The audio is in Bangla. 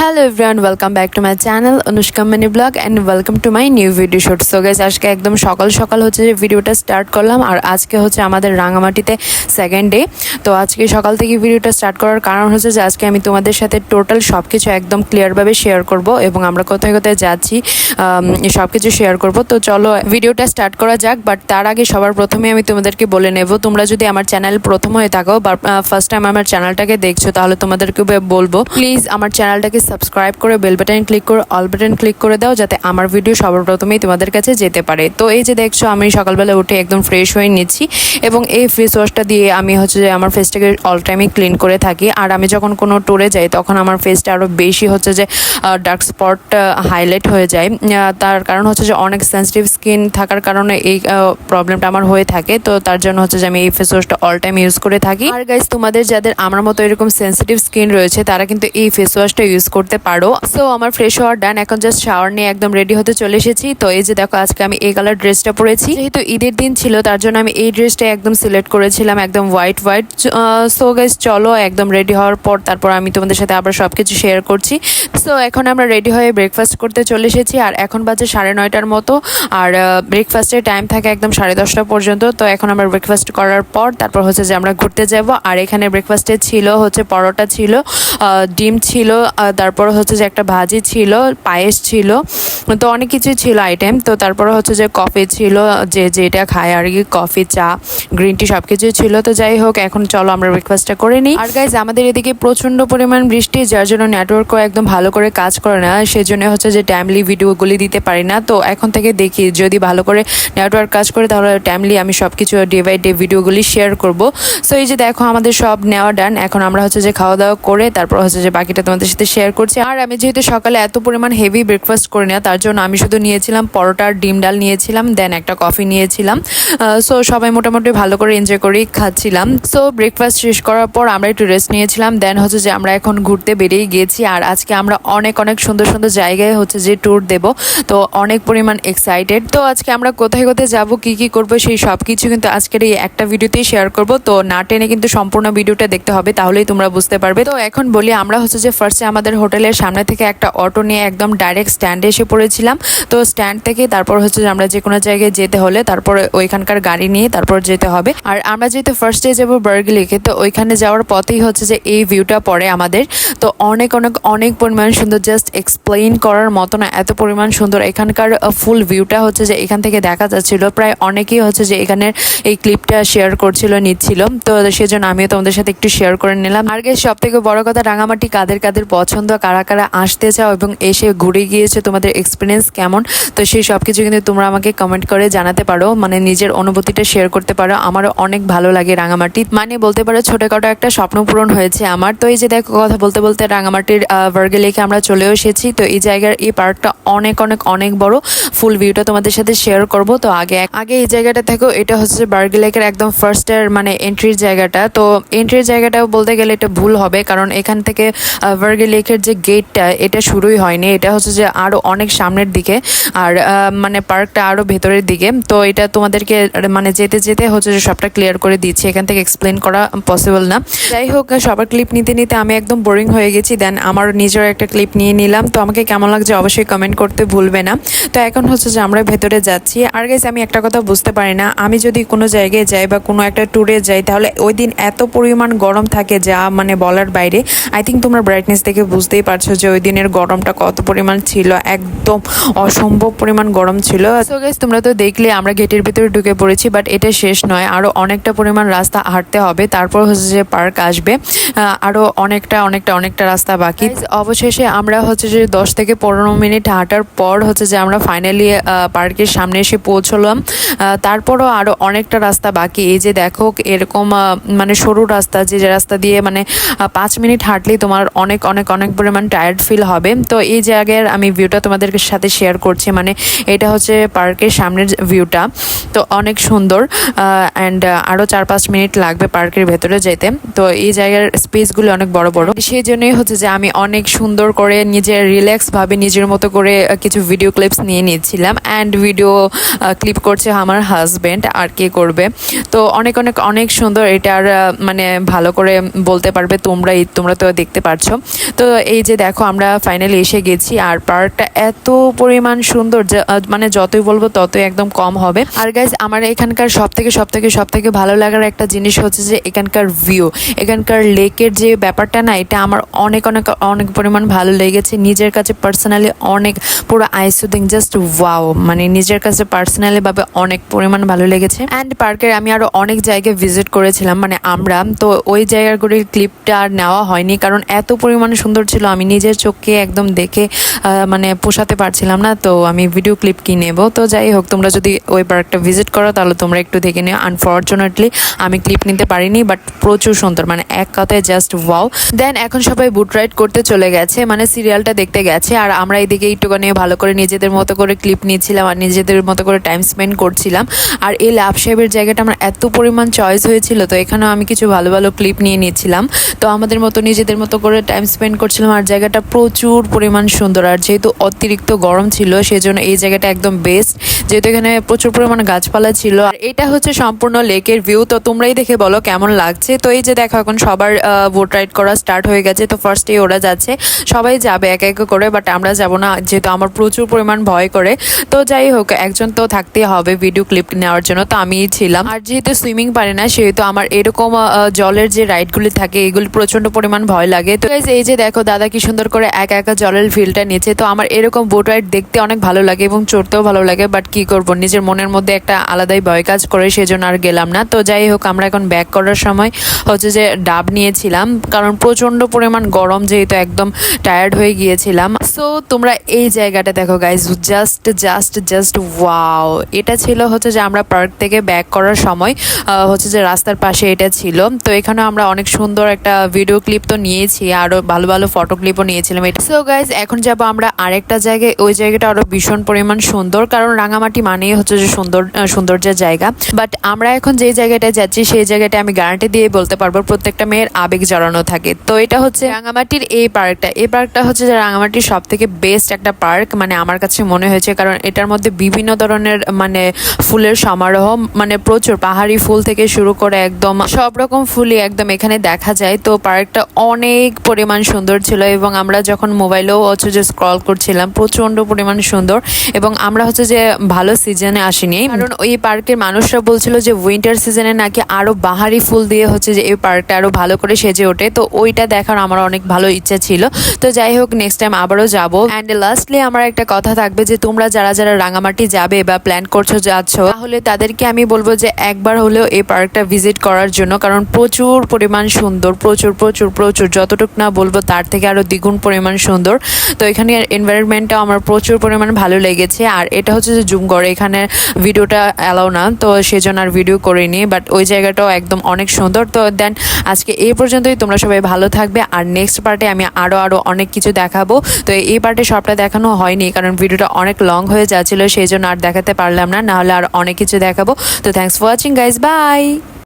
Hello everyone welcome back to my channel Anushka mini blog and welcome to my new video shoot so guys আজকে একদম সকাল সকাল হচ্ছে যে ভিডিওটা স্টার্ট করলাম, আর আজকে হচ্ছে আমাদের রাঙামাটিতে সেকেন্ড ডে তো আজকে সকাল থেকে ভিডিওটা স্টার্ট করার কারণ হচ্ছে যে আজকে আমি তোমাদের সাথে টোটাল সব কিছু একদম ক্লিয়ারভাবে শেয়ার করব, এবং আমরা কোথায় কোথায় যাচ্ছি সব কিছু শেয়ার করব। তো চলো ভিডিওটা স্টার্ট করা যাক বাট তার আগে সবার প্রথমে আমি তোমাদেরকে বলে নেব, তোমরা যদি আমার চ্যানেল প্রথম হয়ে থাকো, বা ফার্স্ট টাইম আমার চ্যানেলটাকে দেখছ, তাহলে তোমাদেরকে বলব প্লিজ আমার চ্যানেলটাকে সাবস্ক্রাইব করে বেল বাটন ক্লিক করে, অল বাটন ক্লিক করে দাও যাতে আমার ভিডিও সবার প্রথমেই তোমাদের কাছে যেতে পারে। তো এই যে দেখছ, আমি সকালবেলা উঠে একদম ফ্রেশ হয়ে নিচ্ছি এবং এই ফেস ওয়াশটা দিয়ে আমি হচ্ছে যে আমার ফেসটাকে অল টাইমই ক্লিন করে থাকি। আর আমি যখন কোনো ট্যুরে যাই, তখন আমার ফেসটা আরও বেশি হচ্ছে যে ডার্ক স্পট হাইলাইট হয়ে যায়। তার কারণ হচ্ছে যে অনেক সেন্সিটিভ স্কিন থাকার কারণে এই প্রবলেমটা আমার হয়ে থাকে। তো তার জন্য হচ্ছে যে আমি এই ফেস ওয়াশটা অল টাইম ইউজ করে থাকি। আর গাইজ তোমাদের যাদের আমার মতো এরকম সেন্সিটিভ স্কিন রয়েছে, তারা কিন্তু এই ফেস ওয়াশটা ইউজ করতে পারো। সো আমার ফ্রেশ হওয়ার ডান এখন জাস্ট শাওয়ার নিয়ে একদম রেডি হতে চলে এসেছি। তো এই যে দেখো, আজকে আমি এই কালার ড্রেসটা পরেছি। যেহেতু ঈদের দিন ছিল, তার জন্য আমি এই ড্রেসটা একদম সিলেক্ট করেছিলাম, একদম হোয়াইট হোয়াইট সো গাইজ চলো, একদম রেডি হওয়ার পর তারপর আমি তোমাদের সাথে আবার সব কিছু শেয়ার করছি। সো এখন আমরা রেডি হয়ে ব্রেকফাস্ট করতে চলে এসেছি, আর এখন বাজে সাড়ে নয়টার মতো। আর ব্রেকফাস্টের টাইম থাকে একদম সাড়ে দশটা পর্যন্ত। তো এখন আমরা ব্রেকফাস্ট করার পর তারপর হচ্ছে যে আমরা ঘুরতে যাব। আর এখানে ব্রেকফাস্টে ছিল, হচ্ছে পরোটা ছিল ডিম ছিল তারপর হচ্ছে যে একটা ভাজি ছিল পায়েস ছিল। তো অনেক কিছুই ছিল আইটেম তো তারপরে হচ্ছে যে কফি ছিল, যে যেটা খায় আর কি কফি চা গ্রিন টি সব কিছুই ছিল। তো যাই হোক, এখন চলো আমরা ব্রেকফাস্টটা করে নিই। আর গাইজ আমাদের এদিকে প্রচণ্ড পরিমাণ বৃষ্টি, যার জন্য নেটওয়ার্কও একদম ভালো করে কাজ করে না। সেজন্য হচ্ছে যে টাইমলি ভিডিওগুলি দিতে পারি না। তো এখন থেকে দেখি, যদি ভালো করে নেটওয়ার্ক কাজ করে, তাহলে টাইমলি আমি সব কিছু ডে বাই ডে ভিডিওগুলি শেয়ার করব। সো এই যে দেখো, আমাদের সব নেওয়া ডান এখন আমরা হচ্ছে যে খাওয়া দাওয়া করে, তারপর হচ্ছে যে বাকিটা তোমাদের সাথে শেয়ার করছি। আর আমি যেহেতু সকালে এত পরিমাণ হেভি ব্রেকফাস্ট করি না, তার জন্য আমি শুধু নিয়েছিলাম পরোটার ডিম ডাল নিয়েছিলাম দেন একটা কফি নিয়েছিলাম। সো সবাই মোটামুটি ভালো করে এনজয় করেই খাচ্ছিলাম। সো ব্রেকফাস্ট শেষ করার পর আমরা একটু রেস্ট নিয়েছিলাম দেন হচ্ছে যে আমরা এখন ঘুরতে বেরিয়ে গিয়েছি, আর আজকে আমরা অনেক অনেক সুন্দর সুন্দর জায়গায় হচ্ছে যে ট্যুর দেব। তো অনেক পরিমাণ এক্সাইটেড তো আজকে আমরা কোথায় কোথায় যাব, কি কি করব, সেই সব কিছু কিন্তু আজকের এই একটা ভিডিওতেই শেয়ার করব। তো না টেনে কিন্তু সম্পূর্ণ ভিডিওটা দেখতে হবে, তাহলেই তোমরা বুঝতে পারবে। তো এখন বলি, আমরা হচ্ছে যে ফার্স্টে আমাদের হোটেলের সামনে থেকে একটা অটো নিয়ে একদম ডাইরেক্ট স্ট্যান্ডে এসে পড়েছিলাম তো স্ট্যান্ড থেকে তারপর হচ্ছে আমরা যে কোনো জায়গায় যেতে হলে তারপর ওইখানকার গাড়ি নিয়ে তারপর যেতে হবে। আর আমরা যেহেতু ফার্স্টে যাব বার্গলিকে তো ওইখানে যাওয়ার পথেই হচ্ছে যে এই ভিউটা পড়ে আমাদের। তো অনেক অনেক অনেক পরিমাণ সুন্দর জাস্ট এক্সপ্লেইন করার মতো না এত পরিমাণ সুন্দর এখানকার ফুল ভিউটা হচ্ছে যে এখান থেকে দেখা যাচ্ছিল। প্রায় অনেকেই হচ্ছে যে এখানের এই ক্লিপটা শেয়ার করছিল, নিচ্ছিল। তো সেজন্য আমিও তোমাদের সাথে একটু শেয়ার করে নিলাম। আর সব থেকে বড় কথা, রাঙামাটি কাদের কাদের পছন্দ, কারা কারা আসতে চাও এবং এসে ঘুরে গিয়েছে, তোমাদের এক্সপিরিয়েন্স কেমন? তো সেই সব কিছু কিন্তু তোমরা আমাকে কমেন্ট করে জানাতে পারো। মানে নিজের অনুভূতিটা শেয়ার করতে পারো। আমারও অনেক ভালো লাগে রাঙামাটি। মানে বলতে পারো ছোটখাটো একটা স্বপ্ন পূরণ হয়েছে আমার। তো এই যে দেখো কথা বলতে বলতে রাঙামাটির বার্গে লেকে আমরা চলেও এসেছি। তো এই জায়গার এই পার্কটা অনেক অনেক অনেক বড়। ফুল ভিউটা তোমাদের সাথে শেয়ার করব। তো আগে আগে এই জায়গাটা থেকেও এটা হচ্ছে বার্গে লেকের একদম ফার্স্টের মানে এন্ট্রির জায়গাটা। তো এন্ট্রির জায়গাটাও বলতে গেলে এটা ভুল হবে। কারণ এখান থেকে বার্গে লেকের যে গেটটা এটা শুরুই হয়নি। এটা হচ্ছে যে আরও অনেক সামনের দিকে। আর মানে পার্কটা আরও ভেতরের দিকে। তো এটা তোমাদেরকে মানে যেতে যেতে হচ্ছে যে সবটা ক্লিয়ার করে দিচ্ছি। এখান থেকে এক্সপ্লেন করা পসিবল না। যাই হোক, সবার ক্লিপ নিতে নিতে আমি একদম বোরিং হয়ে গেছি। দেন আমার নিজের একটা ক্লিপ নিয়ে নিলাম। তো আমাকে কেমন লাগছে অবশ্যই কমেন্ট করতে ভুলবে না। তো এখন হচ্ছে যে আমরা ভেতরে যাচ্ছি। আর গেছে আমি একটা কথা বুঝতে পারি না। আমি যদি কোনো জায়গায় যাই বা কোনো একটা ট্যুরে যাই, তাহলে ওই দিন এত পরিমাণ গরম থাকে যা মানে বলার বাইরে। আই থিঙ্ক তোমরা ব্রাইটনেস থেকে বুঝতেই পারছ যে ওই দিনের গরমটা কত পরিমাণ ছিল। একদম অসম্ভব পরিমাণ গরম ছিল। তোমরা তো দেখলে আমরা গেটের ভিতরে ঢুকে পড়েছি বাট এটা শেষ নয়। আরও অনেকটা পরিমাণ রাস্তা হাঁটতে হবে, তারপর হচ্ছে যে পার্ক আসবে। আরও অনেকটা অনেকটা অনেকটা রাস্তা বাকি। অবশেষে আমরা হচ্ছে যে দশ থেকে পনেরো মিনিট হাঁটার পর হচ্ছে যে আমরা ফাইনালি পার্কের সামনে এসে পৌঁছলাম। তারপরও আরও অনেকটা রাস্তা বাকি। এই যে দেখো, এরকম মানে সরু রাস্তা, যে রাস্তা দিয়ে মানে পাঁচ মিনিট হাঁটলেই তোমার অনেক অনেক অনেক পরিমাণ টায়ার্ড ফিল হবে। তো এই জায়গার আমি ভিউটা তোমাদেরকে তোমাদের সাথে শেয়ার করছি। মানে এটা হচ্ছে পার্কের সামনের ভিউটা তো অনেক সুন্দর অ্যান্ড আরও চার পাঁচ মিনিট লাগবে পার্কের ভেতরে যেতে। তো এই জায়গার স্পেসগুলো অনেক বড় বড়। সেই জন্যই হচ্ছে যে আমি অনেক সুন্দর করে নিজের রিল্যাক্সভাবে নিজের মতো করে কিছু ভিডিও ক্লিপস নিয়ে নিচ্ছিলাম। অ্যান্ড ভিডিও ক্লিপ করছে আমার হাজব্যান্ড আর কে করবে। তো অনেক অনেক অনেক সুন্দর। এটার মানে ভালো করে বলতে পারবে তোমরাই, তোমরা তো দেখতে পারছ। তো এই যে দেখো, আমরা ফাইনালি এসে গেছি। আর পার্কটা এত পরিমাণ সুন্দর মানে যতই বলব ততই একদম কম হবে। আর গাইজ আমার এখানকার সব থেকে সব থেকে সব থেকে ভালো লাগার একটা জিনিস হচ্ছে যে, এখানকার ভিউ এখানকার লেকের যে ব্যাপারটা না, এটা আমার অনেক অনেক অনেক পরিমাণ ভালো লেগেছে। নিজের কাছে পার্সোনালি অনেক পুরো আইসুদিং জাস্ট ওয়াও মানে নিজের কাছে পার্সোনালি ভাবে অনেক পরিমাণ ভালো লেগেছে। অ্যান্ড পার্কের আমি আরও অনেক জায়গায় ভিজিট করেছিলাম মানে আমরা, তো ওই জায়গাগুলির ক্লিপটা আর নেওয়া হয়নি, কারণ এত পরিমাণে সুন্দর ছিল, আমি নিজের চোখকে একদম দেখে মানে পোষাতে পারছিলাম না, তো আমি ভিডিও ক্লিপ কি নেব? তো যাই হোক, তোমরা যদি ওই পার্কটা ভিজিট করো, তাহলে তোমরা একটু দেখে নিও। আনফর্চুনেটলি আমি ক্লিপ নিতে পারিনি বাট প্রচুর সুন্দর মানে এক কথায় জাস্ট ওয়াও দেন এখন সবাই বুট রাইড করতে চলে গেছে মানে সিরিয়ালটা দেখতে গেছে, আর আমরা এদিকে একটুখানি ভালো করে নিজেদের মতো করে ক্লিপ নিয়েছিলাম আর নিজেদের মতো করে টাইম স্পেন্ড করছিলাম। আর এই লাভ সাহেবের জায়গাটা আমার এত পরিমাণ চয়েস হয়েছিল, তো এখানেও আমি কিছু ভালো ভালো ক্লিপ নিয়ে নিয়েছিলাম তো আমাদের মতো নিজেদের মতো করে টাইম স্পেন্ড করছিলাম, আর জায়গাটা প্রচুর পরিমাণ সুন্দর, আর যেহেতু অতিরিক্ত গরম ছিল সেই জন্য এই জায়গাটা একদম বেস্ট যেহেতু এখানে প্রচুর পরিমাণ গাছপালা ছিল। আর এটা হচ্ছে সম্পূর্ণ লেকের ভিউ তো তোমরাই দেখে বলো কেমন লাগছে। তো এই যে দেখো, এখন সবার বোট রাইড করা স্টার্ট হয়ে গেছে। তো ফার্স্টে ওরা যাচ্ছে। সবাই যাবে এক এক করে বাট আমরা যাব না, যেহেতু আমার প্রচুর পরিমাণ ভয় করে। তো যাই হোক, একজন তো থাকতেই হবে ভিডিও ক্লিপ নেওয়ার জন্য, তো আমিই ছিলাম। আর যেহেতু সুইমিং পারে না, সেহেতু আমার এরকম জলের যে রাইডগুলি থাকে, এগুলি প্রচণ্ড পরিমাণ ভয় লাগে। তো এই যে দেখো, দাদা কি সুন্দর করে একা একা জলের ফিলটা নিচ্ছে। তো আমার এরকম বোট রাইড দেখতে অনেক ভালো লাগে এবং চড়তেও ভালো লাগে বাট কি করব? নিজের মনের মধ্যে একটা আলাদাই ভয় কাজ করে, সেজন্য আর গেলাম না। তো যাই হোক, আমরা এখন ব্যাক করার সময় হচ্ছে যে ডাব নিয়েছিলাম, কারণ প্রচণ্ড পরিমাণ গরম যেহেতু একদম টায়ার্ড হয়ে গিয়েছিলাম। সো তোমরা এই জায়গাটা দেখো guys just just just wow এটা ছিল হচ্ছে যে আমরা পার্ক থেকে ব্যাক করার সময় হচ্ছে যে রাস্তার পাশে এটা ছিল। তো এখানে আমরা অনেক সুন্দর একটা ভিডিও ক্লিপ তো নিয়েছি, আরও ভালো ভালো ফটো ক্লিপও নিয়েছিলাম এটা। সো গাইজ এখন যাব আমরা আরেকটা জায়গায়। ওই জায়গাটা আরও ভীষণ পরিমাণ সুন্দর। কারণ রাঙামাটি মানেই হচ্ছে যে সুন্দর সৌন্দর্যের জায়গা। বাট আমরা এখন যে জায়গাটায় যাচ্ছি, সেই জায়গাটা আমি গ্যারান্টি দিয়ে বলতে পারব, প্রত্যেকটা মেয়ের আবেগ জড়ানো থাকে। তো এটা হচ্ছে রাঙামাটির এই পার্কটা। এই পার্কটা হচ্ছে যে রাঙামাটির সব থেকে বেস্ট একটা পার্ক। মানে আমার কাছে মনে হয়েছে, কারণ এটার মধ্যে বিভিন্ন ধরনের মানে ফুলের সমারোহ মানে প্রচুর পাহাড়ি ফুল থেকে শুরু করে একদম সব রকম ফুলই একদম এখানে দেখা যায়। তো পার্কটা অনেক পরিমাণ সুন্দর ছিল এবং আমরা যখন মোবাইলেও হচ্ছে যে স্ক্রল করছিলাম প্রচণ্ড পরিমাণ সুন্দর এবং আমরা হচ্ছে যে ভালো সিজনে আসিনি। কারণ ওই পার্কের মানুষরা বলছিল যে উইন্টার সিজনে নাকি আরও বাহারি ফুল দিয়ে হচ্ছে যে এই পার্কটা আরও ভালো করে সেজে ওঠে। তো ওইটা দেখার আমার অনেক ভালো ইচ্ছা ছিল। তো যাই হোক নেক্সট টাইম আবারও যাব। অ্যান্ড লাস্টলি আমার একটা কথা থাকবে যে তোমরা যারা যারা রাঙামাটি যাবে বা প্ল্যান করছ, যাচ্ছ, তাহলে তাদেরকে আমি বলব যে একবার হলেও এই পার্কটা ভিজিট করার জন্য, কারণ প্রচুর পরিমাণ সুন্দর, প্রচুর প্রচুর প্রচুর, যতটুকু না বলব তার থেকে আরও দ্বিগুণ পরিমাণ সুন্দর। তো এখানে এনভায়রনমেন্টটা আমার প্রচুর পরিমাণ ভালো লেগেছে। আর এটা হচ্ছে যে জুম করে, এখানে ভিডিওটা অ্যালাউ না, তো সেজন্য আর ভিডিও করিনি বাট ওই জায়গাটাও একদম অনেক সুন্দর। তো দেন আজকে এই পর্যন্তই, তোমরা সবাই ভালো থাকবে। আর নেক্সট পার্টে আমি আরও আরও অনেক কিছু দেখাবো। তো এই পার্টে সবটা দেখানো হয়নি, কারণ ভিডিওটা অনেক লং হয়ে যাচ্ছিল সেই জন্য আর দেখাতে পারলাম না, নাহলে আর অনেক কিছু দেখাবো। তো thanks for watching guys bye